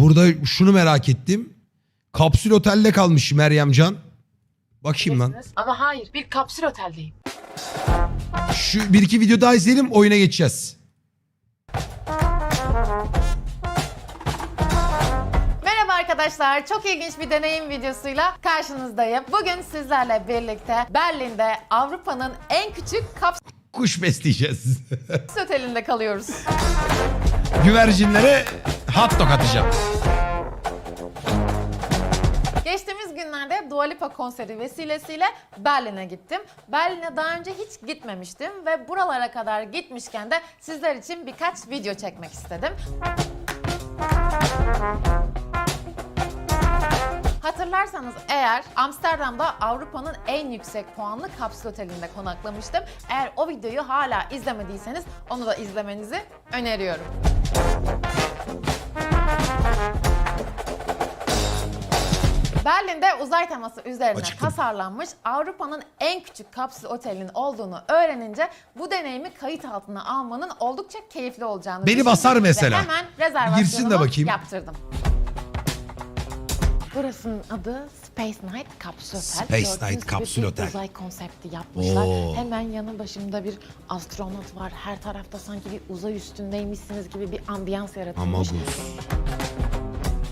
Burada şunu merak ettim. Kapsül otelde kalmış Meryem Can. Bakayım lan. Ama hayır bir kapsül oteldeyim. Şu bir iki video daha izleyelim oyuna geçeceğiz. Merhaba arkadaşlar. Çok ilginç bir deneyim videosuyla karşınızdayım. Bugün sizlerle birlikte Berlin'de Avrupa'nın en küçük kapsül Kuş besleyeceğiz. otelinde kalıyoruz. Güvercinlere hot dog atacağım. Geçtiğimiz günlerde Dua Lipa konseri vesilesiyle Berlin'e gittim. Berlin'e daha önce hiç gitmemiştim ve buralara kadar gitmişken de sizler için birkaç video çekmek istedim. Hatırlarsanız eğer Amsterdam'da Avrupa'nın en yüksek puanlı kapsül otelinde konaklamıştım. Eğer o videoyu hala izlemediyseniz onu da izlemenizi öneriyorum. Berlin'de uzay teması üzerine Acıktım. tasarlanmış Avrupa'nın en küçük kapsül otelinin olduğunu öğrenince bu deneyimi kayıt altına almanın oldukça keyifli olacağını Beni düşündüm basar ve mesela. hemen Girsin de rezervasyonumu bakayım. yaptırdım. Burasının adı Space Night Kapsül Otel. Space Gördüğünüz Night gibi Kapsül bir Otel. uzay konsepti yapmışlar. Oo. Hemen yanı başımda bir astronot var. Her tarafta sanki bir uzay üstündeymişsiniz gibi bir ambiyans yaratılmış. Amagus.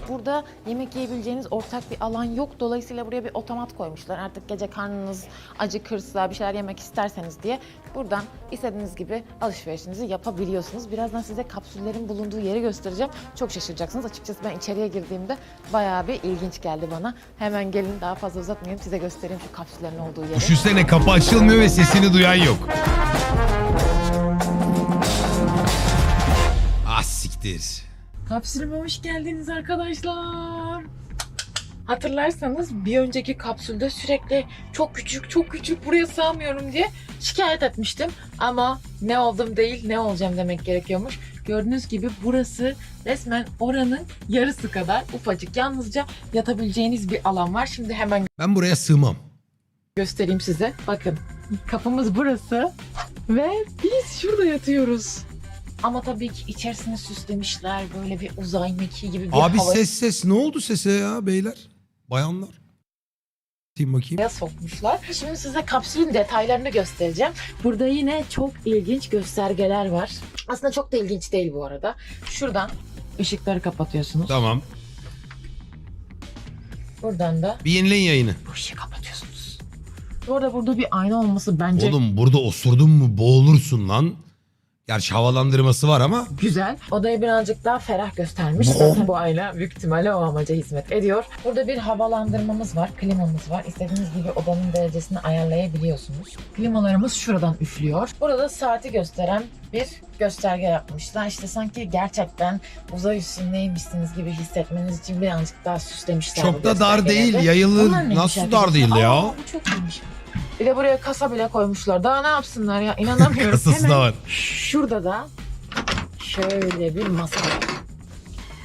Burada yemek yiyebileceğiniz ortak bir alan yok. Dolayısıyla buraya bir otomat koymuşlar. Artık gece karnınız acıkırsa bir şeyler yemek isterseniz diye buradan istediğiniz gibi alışverişinizi yapabiliyorsunuz. Birazdan size kapsüllerin bulunduğu yeri göstereceğim. Çok şaşıracaksınız. Açıkçası ben içeriye girdiğimde bayağı bir ilginç geldi bana. Hemen gelin daha fazla uzatmayayım size göstereyim şu kapsüllerin olduğu yeri. Düşünsene kapı açılmıyor ve sesini duyan yok. Ah siktir. Kapsülüme hoş geldiniz arkadaşlar. Hatırlarsanız bir önceki kapsülde sürekli çok küçük çok küçük buraya sığamıyorum diye şikayet etmiştim. Ama ne oldum değil ne olacağım demek gerekiyormuş. Gördüğünüz gibi burası resmen oranın yarısı kadar ufacık. Yalnızca yatabileceğiniz bir alan var. Şimdi hemen Ben buraya sığmam. göstereyim size. Bakın kapımız burası ve biz şurada yatıyoruz. Ama tabii ki içerisini süslemişler böyle bir uzay mekiği gibi bir Abi hava ses ses ne oldu sese ya beyler? Bayanlar. Bakayım bakayım. Sokmuşlar. Şimdi size kapsülün detaylarını göstereceğim. Burada yine çok ilginç göstergeler var. Aslında çok da ilginç değil bu arada. Şuradan ışıkları kapatıyorsunuz. Tamam. Buradan da Bir yenileyin yayını. bu ışığı kapatıyorsunuz. Bu arada burada bir ayna olması bence Oğlum burada osurdun mu boğulursun lan. Gerçi havalandırması var ama. güzel. Odayı birazcık daha ferah göstermiş. Zaten bu ayna büyük ihtimalle o amaca hizmet ediyor. Burada bir havalandırmamız var, klimamız var. İstediğiniz gibi odanın derecesini ayarlayabiliyorsunuz. Klimalarımız şuradan üflüyor. Burada saati gösteren bir gösterge yapmışlar. İşte sanki gerçekten uzay üstündeymişsiniz gibi hissetmeniz için birazcık daha süslemişler. bu Çok da dar göstergeleri. değil. Yayılı Bunlar neymiş nasıl arkadaşlar? dar değil Aa, ya? bu çok iyiymiş. Bir de buraya kasa bile koymuşlar. Daha ne yapsınlar ya? İnanamıyorum. Kasası da Hemen var. Şurada da şöyle bir masa.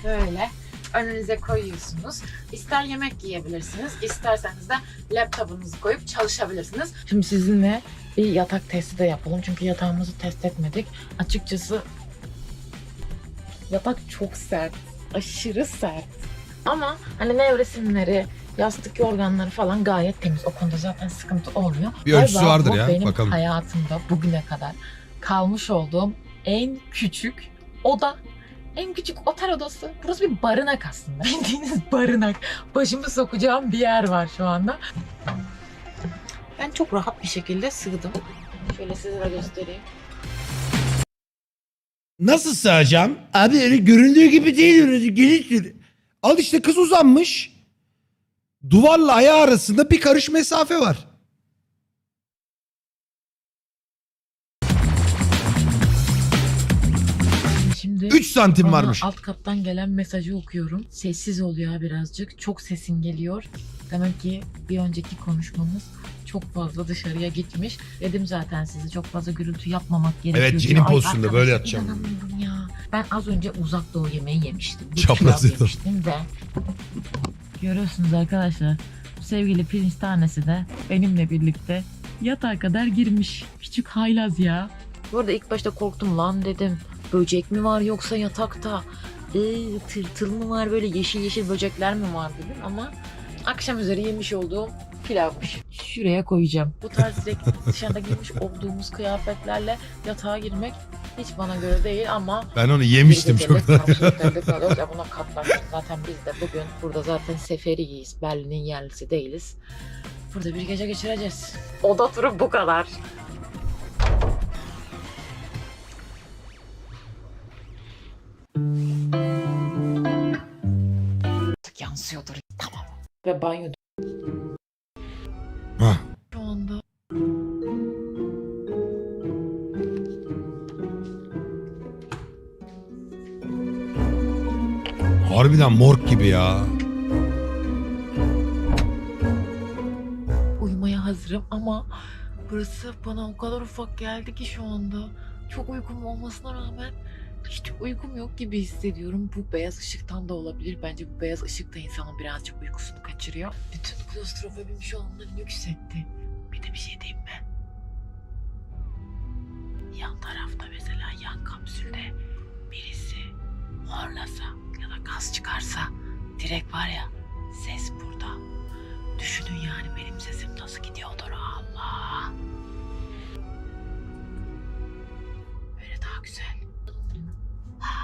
Böyle önünüze koyuyorsunuz. İster yemek yiyebilirsiniz, isterseniz de laptopunuzu koyup çalışabilirsiniz. Şimdi sizinle bir yatak testi de yapalım. Çünkü yatağımızı test etmedik. Açıkçası yatak çok sert. Aşırı sert. Ama hani nevresimleri, yastık yorganları falan gayet temiz. O konuda zaten sıkıntı olmuyor. Bir ölçüsü Galiba vardır bu ya, Benim bakalım. hayatımda bugüne kadar kalmış olduğum en küçük oda. En küçük otel odası. Burası bir barınak aslında. Bildiğiniz barınak. Başımı sokacağım bir yer var şu anda. Ben çok rahat bir şekilde sığdım. Şöyle size de göstereyim. Nasıl sığacağım? Abi öyle göründüğü gibi değil öyle geniştir. Al işte kız uzanmış. Duvarla ayağı arasında bir karış mesafe var. Şimdi 3 santim Bana varmış. alt kattan gelen mesajı okuyorum. Sessiz oluyor birazcık. Çok sesin geliyor. Demek ki bir önceki konuşmamız çok fazla dışarıya gitmiş. Dedim zaten size çok fazla gürültü yapmamak gerekiyor. Evet, Ay pozisyonda arkadaşlar, böyle yatacağım. inanamıyorum ya. Ben az önce uzak doğu yemeği yemiştim. Bir Çapraz pilav yatalım. yemiştim ve Görüyorsunuz arkadaşlar. Sevgili pirinç tanesi de benimle birlikte yatağa kadar girmiş. Küçük haylaz ya. Bu arada ilk başta korktum lan dedim. Böcek mi var yoksa yatakta? Ee, tırtıl mı var böyle yeşil yeşil böcekler mi var dedim ama akşam üzeri yemiş olduğum pilavmış. Şuraya koyacağım. Bu tarz direkt dışarıda giymiş olduğumuz kıyafetlerle yatağa girmek hiç bana göre değil ama Ben onu yemiştim kalıyoruz. Ya buna katlandık. Zaten biz de bugün burada zaten seferiyiz. Berlin'in yerlisi değiliz. Burada bir gece geçireceğiz. Oda turu bu kadar. Yansıyordur. Tamam. Ve banyo Harbiden morg gibi ya. uyumaya hazırım ama burası bana o kadar ufak geldi ki şu anda. Çok uykum olmasına rağmen hiç uykum yok gibi hissediyorum. Bu beyaz ışıktan da olabilir. Bence bu beyaz ışık da insanın birazcık uykusunu kaçırıyor. Bütün klostrofobim şu anda yükseltti. Bir de bir şey diyeyim mi? Yan tarafta mesela yan kapsülde birisi horlasa ya da gaz çıkarsa direkt var ya ses burada. Düşünün yani benim sesim nasıl gidiyordur Allah. Böyle daha güzel. Ha.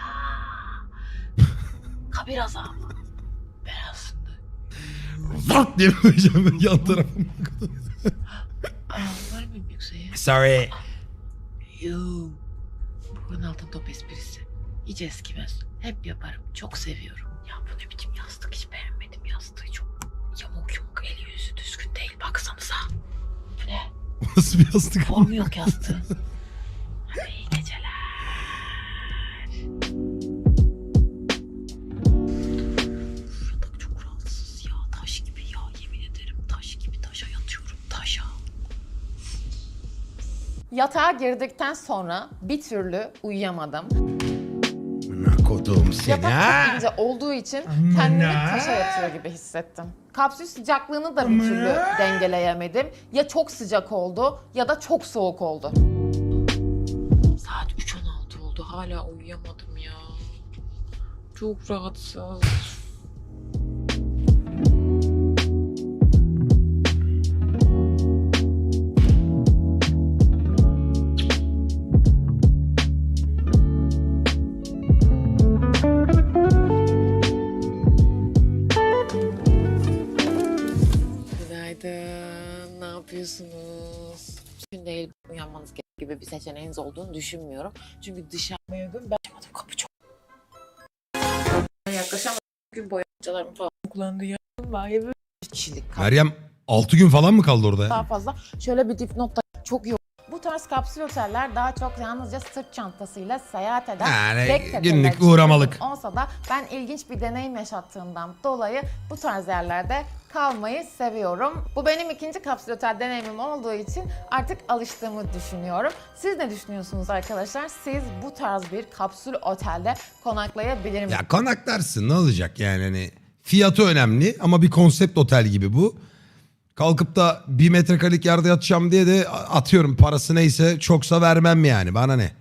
Kabir azabı. Ben aslında Fuck diye koyacağım yan tarafıma. var yoksa ya? Sorry. Yo. Bu Ronaldo'nun top esprisi. Hiç eskimez. Hep yaparım. Çok seviyorum. Ya bu ne biçim yastık hiç beğenmedim yastığı çok yamuk yumuk eli yüzü düzgün değil baksanıza. Bu ne? Nasıl bir yastık? Formu yok yastığın. Hadi iyi geceler. Yatak çok rahatsız ya. Taş gibi ya. Yemin ederim taş gibi taşa yatıyorum. Taşa. Yatağa girdikten sonra bir türlü uyuyamadım. Kodum seni Yatak ha. çok ince olduğu için kendimi ha. taşa yatıyor gibi hissettim. Kapsül sıcaklığını da bir türlü dengeleyemedim. Ya çok sıcak oldu ya da çok soğuk oldu. Saat 3.16 oldu. Hala uyuyamadım ya. Çok rahatsız. Seçeneğiniz olduğunu düşünmüyorum. Çünkü dışarıya gün ben kapı çok. Yaklaşamadım. Gün boyuncalarım falan kullandı ya. Vay be. Bir kişilik kapı Meryem 6 gün falan mı kaldı orada daha ya? fazla. Şöyle bir dipnot da çok iyi. Tarz kapsül oteller daha çok yalnızca sırt çantasıyla seyahat eden Yani backpackerler günlük için uğramalık. Olsa da ben ilginç bir deneyim yaşattığımdan dolayı bu tarz yerlerde kalmayı seviyorum. Bu benim ikinci kapsül otel deneyimim olduğu için artık alıştığımı düşünüyorum. Siz ne düşünüyorsunuz arkadaşlar? Siz bu tarz bir kapsül otelde konaklayabilir misiniz? Ya konaklarsın ne olacak yani hani fiyatı önemli ama bir konsept otel gibi bu. Kalkıp da bir metrekarelik yerde yatacağım diye de atıyorum parası neyse çoksa vermem yani bana ne.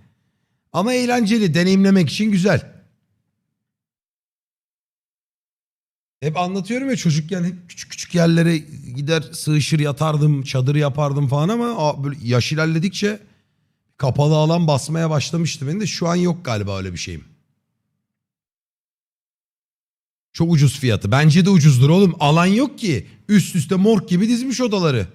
Ama eğlenceli deneyimlemek için güzel. Hep anlatıyorum ya çocukken hep küçük küçük yerlere gider sığışır yatardım çadır yapardım falan ama böyle yaş ilerledikçe kapalı alan basmaya başlamıştı. Benim de şu an yok galiba öyle bir şeyim. Çok ucuz fiyatı. Bence de ucuzdur oğlum. Alan yok ki. Üst üste morg gibi dizmiş odaları.